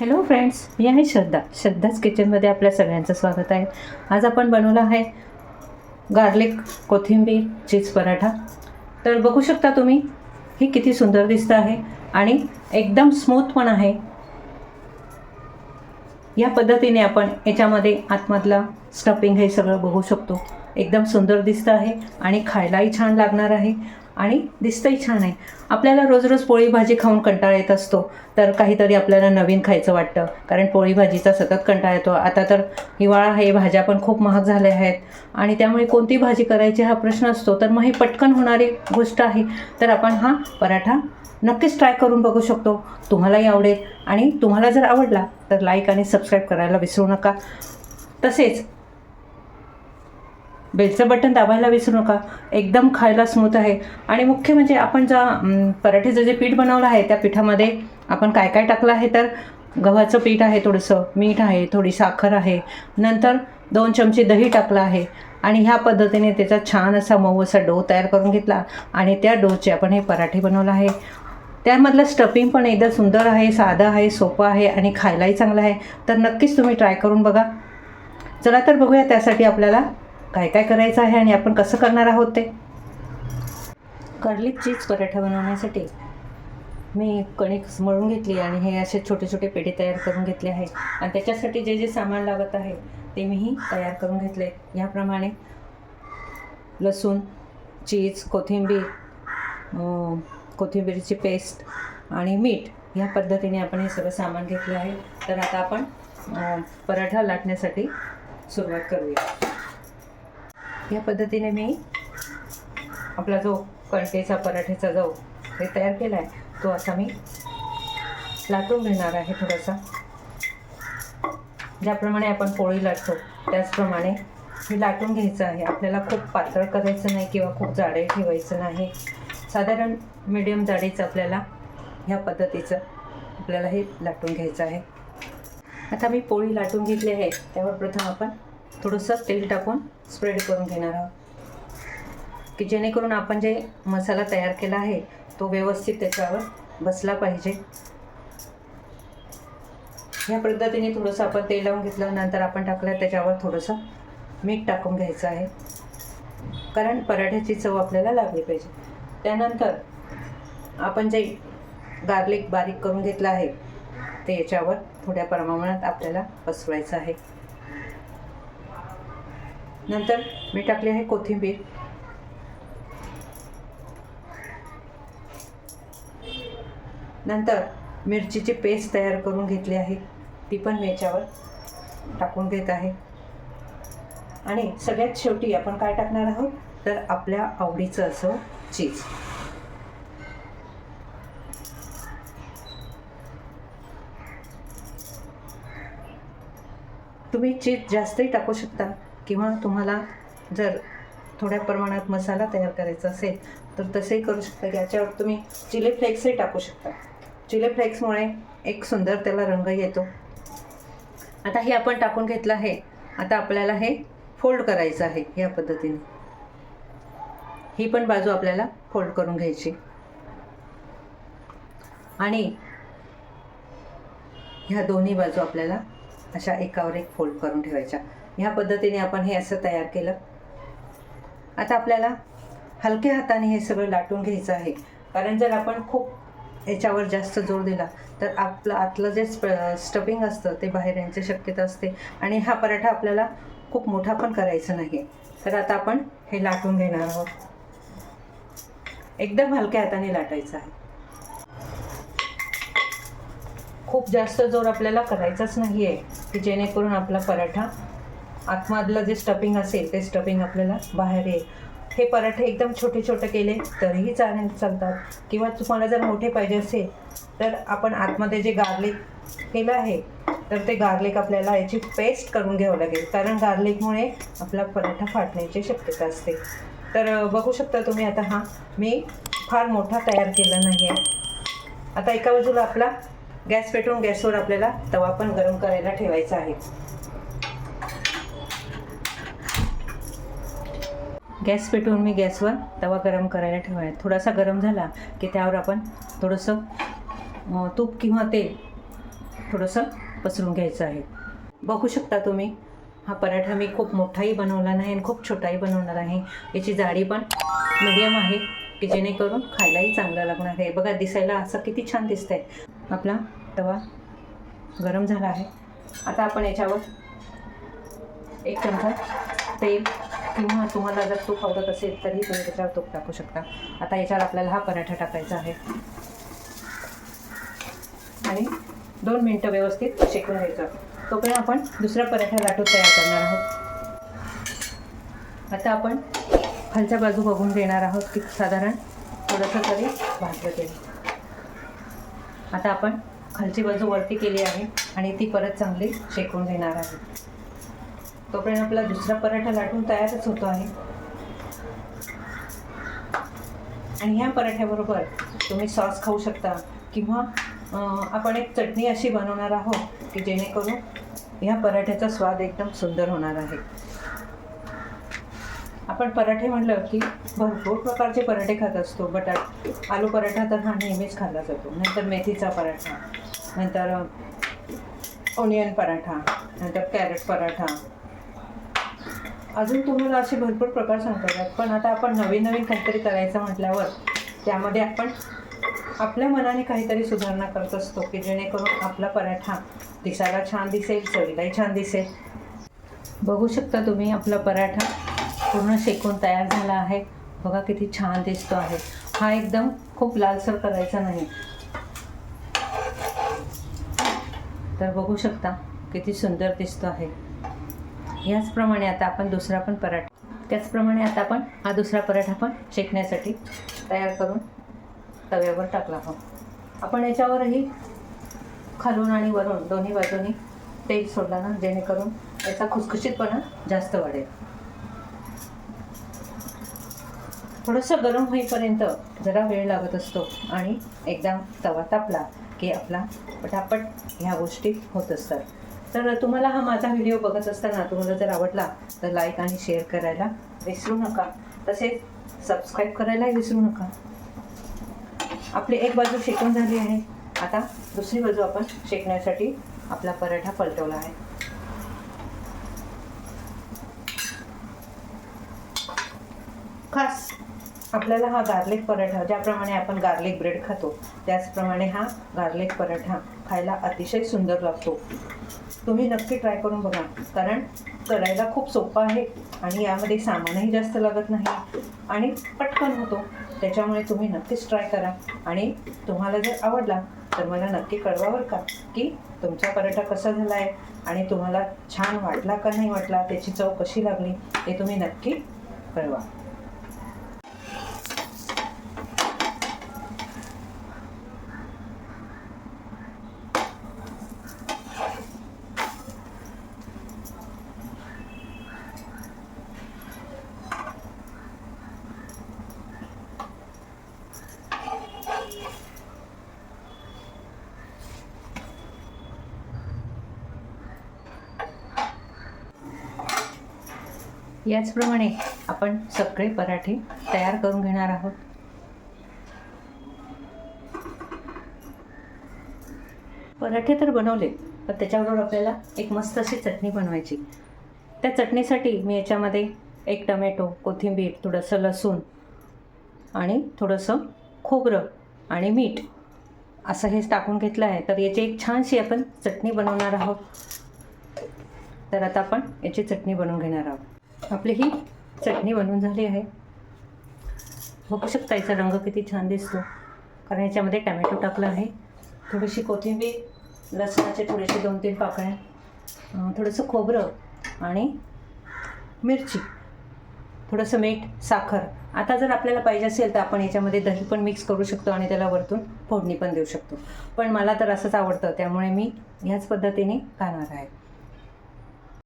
Hello friends मी आहे श्रद्धा. श्रद्धाच किचनमध्ये आपल्या सगळ्यांचं स्वागत आहे. आज आपण बनवलं आहे गार्लिक कोथिंबीर चीज पराठा. तर बघू शकता तुम्ही हे किती सुंदर दिसतं आहे आणि एकदम स्मूथ पण आहे. या पद्धतीने आपण याच्यामध्ये आतमधला स्टफिंग हे सगळं बघू शकतो. एकदम सुंदर दिसतं आहे आणि खायलाही छान लागणार आहे. आणि दिसतंही छान आहे. आपल्याला रोज रोज पोळी भाजी खाऊन कंटाळा येत असतो. तर काहीतरी आपल्याला नवीन खायचं वाटतं. कारण पोळी भाजीचा सतत कंटाळा येतो. आता तर हिवाळा हे भाज्या पण खूप महाग झाल्या आहेत. आणि त्यामुळे कोणती भाजी करायची हा प्रश्न असतो. तर मग ही पटकन होणारी गोष्ट आहे. तर आपण हा पराठा नक्कीच ट्राय करून बघू शकतो. तुम्हालाही आवडेल. आणि तुम्हाला जर आवडला तर लाईक आणि सबस्क्राईब करायला विसरू नका. तसेच बेलचं बटन दाबायला विसरू नका. एकदम खायला स्मूथ आहे. आणि मुख्य म्हणजे आपण ज्या पराठीचं जे पीठ बनवलं आहे त्या पिठामध्ये आपण काय काय टाकलं आहे तर? गव्हाचं पीठ आहे थोडंसं मीठ आहे थोडी साखर आहे. नंतर दोन चमचे दही टाकलं आहे. आणि ह्या पद्धतीने त्याचा छान असा मऊ असा डो तयार करून घेतला. आणि त्या डोचे आपण हे पराठे बनवलं आहे. त्यामधलं स्टफिंग पण एकदम सुंदर आहे साधं आहे सोपं आहे आणि खायलाही चांगलं आहे. तर नक्कीच तुम्ही ट्राय करून बघा. चला तर बघूया त्यासाठी आपल्याला काय काय करायचं आहे आणि आपण कसं करणार आहोत ते? कर्लिक चीज पराठा बनवण्यासाठी मी कणिक मळून घेतली आणि हे असे छोटे छोटे पेढे तयार करून घेतले आहे. आणि त्याच्यासाठी जे जे सामान लागत आहे ते मीही तयार करून घेतले. याप्रमाणे लसूण चीज कोथिंबीर कोथिंबीरची पेस्ट आणि मीठ ह्या पद्धतीने आपण हे सगळं सामान घेतलं आहे. तर आता आपण पराठा लाटण्यासाठी सुरुवात करूया. या पद्धतीने मी आपला जो कणकेचा पराठ्याचा जो हे तयार केला आहे तो असा मी लाटून घेणार आहे थोडासा. ज्याप्रमाणे आपण पोळी लाटतो त्याचप्रमाणे हे लाटून घ्यायचं आहे. आपल्याला खूप पातळ करायचं नाही किंवा खूप जाडे ठेवायचं नाही. साधारण मिडियम जाडीचं आपल्याला ह्या पद्धतीचं आपल्याला हे लाटून घ्यायचं आहे. आता मी पोळी लाटून घेतली आहे. त्यावर प्रथम आपण थोडंसं तेल टाकून स्प्रेड करून घेणार आहोत. की जेणेकरून आपण जे मसाला तयार केला आहे तो व्यवस्थित त्याच्यावर बसला पाहिजे. ह्या पद्धतीने थोडंसं आपण तेल लावून घेतलं नंतर आपण टाकलं त्याच्यावर थोडंसं मीठ टाकून घ्यायचं आहे. कारण पराठ्याची चव आपल्याला लागली पाहिजे. त्यानंतर आपण जे गार्लिक बारीक करून घेतलं आहे ते याच्यावर थोड्या प्रमाणात आपल्याला पसरवायचं आहे. नंतर मी टाकली आहे कोथिंबीर. नंतर मिरचीची पेस्ट तयार करून घेतली आहे. ती पण मी याच्यावर टाकून घेत आहे. आणि सगळ्यात शेवटी आपण काय टाकणार आहोत? तर आपल्या आवडीचं असं चीज तुम्ही चीज जास्तही टाकू शकता. किंवा तुम्हाला जर थोड्या प्रमाणात मसाला तयार करायचा असेल तर तसंही करू शकता. याच्यावर तुम्ही चिली फ्लेक्सही टाकू शकता. चिली फ्लेक्समुळे एक सुंदर त्याला रंग येतो. आता हे आपण टाकून घेतलं आहे. आता आपल्याला हे फोल्ड करायचं आहे या पद्धतीने. ही पण बाजू आपल्याला फोल्ड करून घ्यायची. आणि ह्या दोन्ही बाजू आपल्याला अशा एकावर एक फोल्ड करून ठेवायच्या. ह्या पद्धतीने आपण हे असं तयार केलं. आता आपल्याला हलक्या हाताने हे सगळं लाटून घ्यायचं आहे. कारण जर आपण खूप याच्यावर जास्त जोर दिला तर आपलं आतलं जे स्प स्टफिंग असतं ते बाहेर येण्याची शक्यता असते. आणि हा पराठा आपल्याला खूप मोठा पण करायचा नाही तर आता आपण हे लाटून घेणार आहोत. एकदम हलक्या हाताने लाटायचं आहे. खूप जास्त जोर आपल्याला करायचाच नाही आहे की जेणेकरून आपला पराठा आतमधलं जे स्टफिंग असेल ते स्टफिंग आपल्याला बाहेर येईल. हे पराठे एकदम छोटे छोटे केले तरीही चालेल चालतात. किंवा तुम्हाला जर मोठे पाहिजे असेल तर आपण आतमध्ये जे गार्लिक केलं आहे तर ते गार्लिक आपल्याला याची पेस्ट करून घ्यावं लागेल. कारण गार्लिकमुळे आपला पराठा फाटण्याची शक्यता असते. तर बघू शकता तुम्ही आता हा मी फार मोठा तयार केला नाही आहे आता एका बाजूला आपला गॅस पेटवून गॅसवर आपल्याला तवा पण गरम करायला ठेवायचा आहे. गॅस पेटवून मी गॅसवर तवा गरम करायला ठेवाय थोडासा गरम झाला की त्यावर आपण थोडंसं तूप किंवा तेल थोडंसं पसरून घ्यायचं आहे. बघू शकता तुम्ही हा पराठा मी खूप मोठाही बनवला नाही आणि खूप छोटाही बनवणार आहे. याची जाडी पण मीडियम आहे की जेणेकरून खायलाही चांगला लागणार आहे. बघा दिसायला असं किती छान दिसत आहे आपला तवा गरम झाला आहे. आता आपण याच्यावर एक चमचा तेल किंवा तुम्हाला जर तूप आवडत असेल तरी तुम्ही त्याच्यावर तूप टाकू शकता. आता याच्यावर आपल्याला हा पराठा टाकायचा आहे. आणि दोन मिनटं व्यवस्थित शेकून घ्यायचं. तोपर्यंत आपण दुसरा पराठा लाटून तयार करणार आहोत. आता आपण खालच्या बाजू बघून घेणार आहोत की साधारण थोडंसं तरी भाजलं गेलं आता आपण खालची बाजू वरती केली आहे आणि ती परत चांगली शेकून घेणार आहे तोपर्यंत आपला दुसरा पराठा लाटून तयारच होतो आहे. आणि ह्या पराठ्याबरोबर तुम्ही सॉस खाऊ शकता किंवा आपण एक चटणी अशी बनवणार आहोत की जेणेकरून ह्या पराठ्याचा स्वाद एकदम सुंदर होणार आहे. आपण पराठे म्हणलं की भरपूर प्रकारचे पराठे खात असतो बटाट आलू पराठा तर हा नेहमीच खाल्ला जातो. नंतर मेथीचा पराठा नंतर ओनियन पराठा नंतर कॅरेट पराठा अजून तुम्हाला असे भरपूर प्रकार सांगता येतात पण आता आपण नवीन नवीन काहीतरी करायचं म्हटल्यावर त्यामध्ये आपण आपल्या मनाने काहीतरी सुधारणा करत असतो की जेणेकरून आपला पराठा दिसायला छान दिसेल चवीलाही छान दिसेल. बघू शकता तुम्ही आपला पराठा पूर्ण शेकून तयार झाला आहे. बघा किती छान दिसतो आहे. हा एकदम खूप लालसर करायचा नाही. तर बघू शकता किती सुंदर दिसतो आहे. ह्याचप्रमाणे आता आपण दुसरा पण पराठा त्याचप्रमाणे आता आपण हा दुसरा पराठा पण शेकण्यासाठी तयार करून तव्यावर टाकला आहोत. आपण याच्यावरही खालून आणि वरून दोन्ही बाजूनी तेल सोडला ना जेणेकरून याचा खुसखुशीतपणा जास्त वाढेल. थोडंसं गरम होईपर्यंत जरा वेळ लागत असतो आणि एकदा तवा तापला की आपला पटापट ह्या गोष्टी होत असतात. तर तुम्हाला हा माझा व्हिडिओ बघत असताना तुम्हाला जर आवडला तर लाईक आणि शेअर करायला विसरू नका. तसेच सबस्क्राईब करायलाही विसरू नका. आपली एक बाजू शेकून झाली आहे. आता दुसरी बाजू आपण शेकण्यासाठी आपला पराठा पलटवला आहे. खास आपल्याला हा गार्लिक पराठा ज्याप्रमाणे आपण गार्लिक ब्रेड खातो त्याचप्रमाणे हा गार्लिक पराठा खायला अतिशय सुंदर लागतो. तुम्ही नक्की ट्राय करून बघा. कारण करायला खूप सोपं आहे आणि यामध्ये सामानही जास्त लागत नाही आणि पटकन होतो. त्याच्यामुळे तुम्ही नक्कीच ट्राय करा. आणि तुम्हाला जर आवडला तर मला नक्की कळवा बरं का? की तुमचा पराठा कसा झाला आहे आणि तुम्हाला छान वाटला का नाही वाटला त्याची चव कशी लागली हे तुम्ही नक्की कळवा. याचप्रमाणे आपण सगळे पराठे तयार करून घेणार आहोत. पराठे तर बनवले पण त्याच्याबरोबर आपल्याला एक मस्त अशी चटणी बनवायची. त्या चटणीसाठी मी याच्यामध्ये एक टमॅटो कोथिंबीर थोडंसं लसूण आणि थोडंसं खोबरं आणि मीठ असं हे टाकून घेतलं आहे. तर याची एक छानशी आपण चटणी बनवणार आहोत. तर आता आपण याची चटणी बनवून घेणार आहोत. आपली ही चटणी बनवून झाली आहे. बघू शकता याचा रंग किती छान दिसतो. कारण याच्यामध्ये टॅमॅटो टाकला आहे. थोडीशी कोथिंबीर लसणाचे थोडेसे दोन तीन पाकळ्या थोडंसं खोबरं आणि मिरची थोडंसं मीठ साखर. आता जर आपल्याला पाहिजे असेल तर आपण याच्यामध्ये दही पण मिक्स करू शकतो आणि त्याला वरतून फोडणी पण देऊ शकतो. पण मला तर असंच आवडतं त्यामुळे मी ह्याच पद्धतीने खाणार आहे.